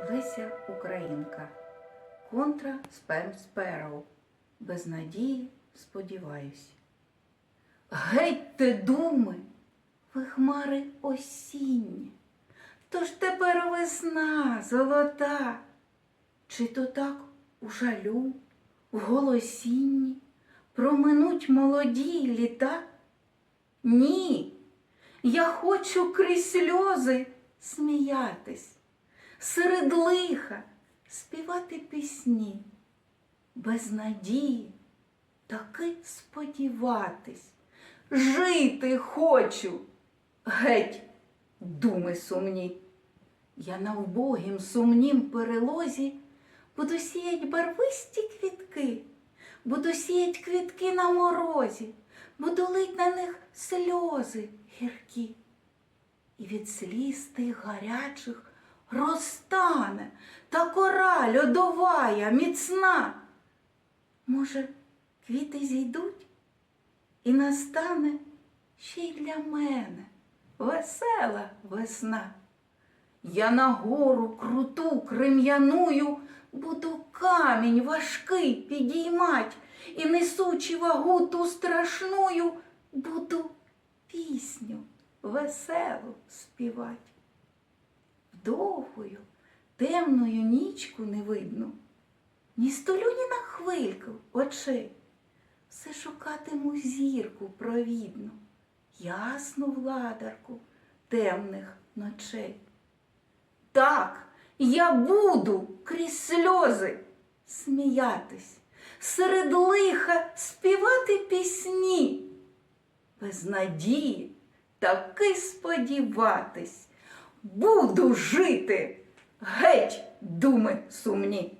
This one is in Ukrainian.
Леся Українка. Контра Спем Спероу. Без надії сподіваюсь. Геть те думи, ви хмари осінні. Тож тепер весна золота. Чи то так у жалю, в голосінні проминуть молоді літа? Ні, я хочу крізь сльози сміятись, серед лиха співати пісні, без надії таки сподіватись, жити хочу, геть, думи сумні. Я на вбогім сумнім перелозі буду сіять барвисті квітки, буду сіять квітки на морозі, буду лить на них сльози гіркі. І від сліз тих гарячих розтане та кора льодовая, міцна. Може, квіти зійдуть і настане ще й для мене весела весна. Я на гору круту крем'яную буду камінь важкий підіймать і несучи вагу ту страшную, буду пісню веселу співать. Довгою, темною нічку не видно, ні столю, ні на хвильку очей. Все шукатиму зірку провідну, ясну владарку темних ночей. Так, я буду крізь сльози сміятись, серед лиха співати пісні, без надії таки сподіватись, буду жити, геть, думи сумні.